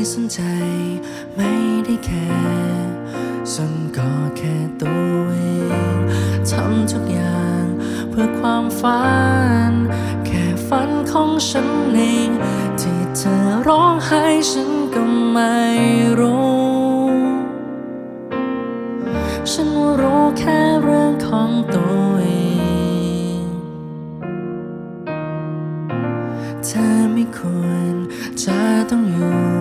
ไม่สนใจ ไม่ได้แคร์ฉันก็แค่ตัวเองทำทุกอย่างเพื่อความฝัน แค่ฝันของฉันเองที่เธอร้องไห้ฉันก็ไม่รู้ ฉันรู้แค่เรื่องของตัวเองเธอไม่ควรจะต้องอยู่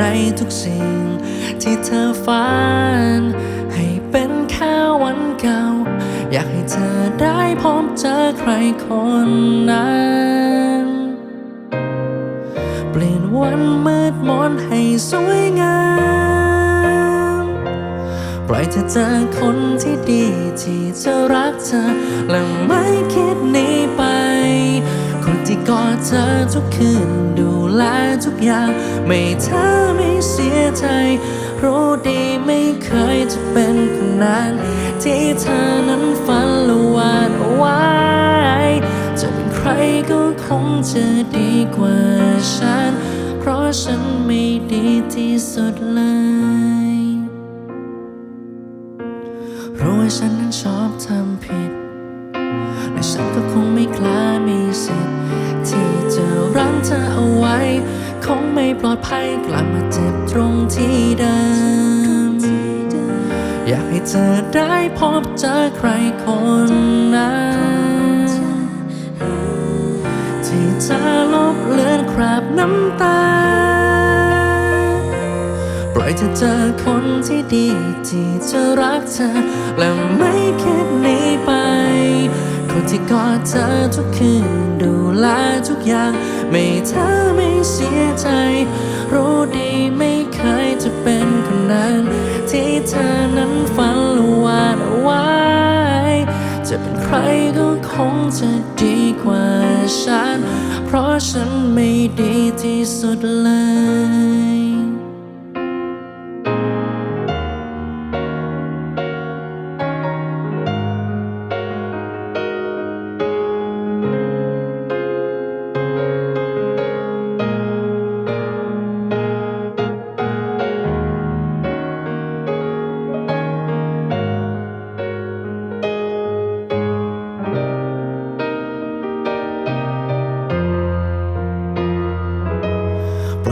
ในทุกสิ่ง ที่เธอฝัน ให้เป็นแค่วันเก่า อยากให้เธอได้พบเจอใครคนนั้น เปลี่ยนวันมืดมนให้สวยงาม ปล่อยเธอเจอคนที่ดีที่จะรักเธอ และไม่คิดหนีไป คนที่กอดเธอทุกคืนดู แลทุกอย่าง ไม่เธอไม่เสียใจ รู้ดีไม่เคยจะเป็นคนนั้น ที่เธอนั้นฝันและวาดเอาไว้ จะเป็นใครก็คงจะดีกว่าฉัน เพราะฉันไม่ดีที่สุดเลยรู้ว่าฉันนั้นชอบทำผิด งไม่ปลอดภัยกลับมาเจ็บตรงที่เดิม อยากให้เธอได้พบเจอใครคนนั้นที่จะลบเลือนคราบน้ำตา ปล่อยเธอเจอคนที่ดีที่จะรักเธอ และไม่คิดหนีไป คนที่กอดเธอทุกคืนดูแลทุกอย่าง ไม่เธอไม่เสียใจ รู้ดีไม่เคยจะเป็นคนนั้น ที่เธอนั้นฝันและวาดเอาไว้ จะเป็นใครก็คงจะดีกว่าฉัน เพราะฉันไม่ดีที่สุดเลย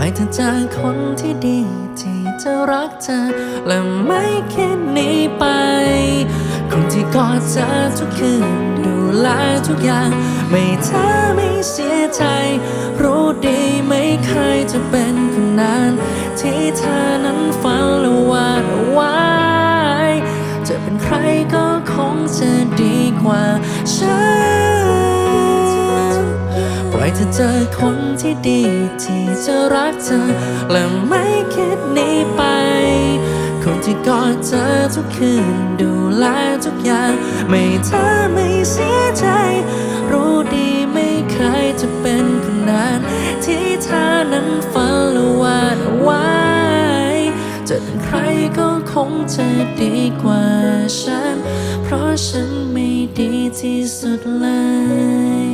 ปล่อยเธอเจอคนที่ดีที่จะรักเธอ และไม่คิดหนีไป คนที่กอดเธอทุกคืนดูแลทุกอย่าง ไม่เธอไม่เสียใจ รู้ดีไม่เคยจะเป็นคนนั้น ที่เธอนั้นฝันและวาดเอาไว้ จะเป็นใครก็คงจะดีกว่าฉัน อยเธอเจอคนที่ดีที่จะรักเธอ และไม่คิดหนีไป คนที่กอดเธอทุกคืนดูแลทุกอย่าง ไม่เธอไม่เสียใจ รู้ดีไม่เคยจะเป็นคนนั้น ที่เธอนั้นฝันและวาดไว้จะเป็นใครก็คงจะดีกว่าฉัน เพราะฉันไม่ดีที่สุดเลย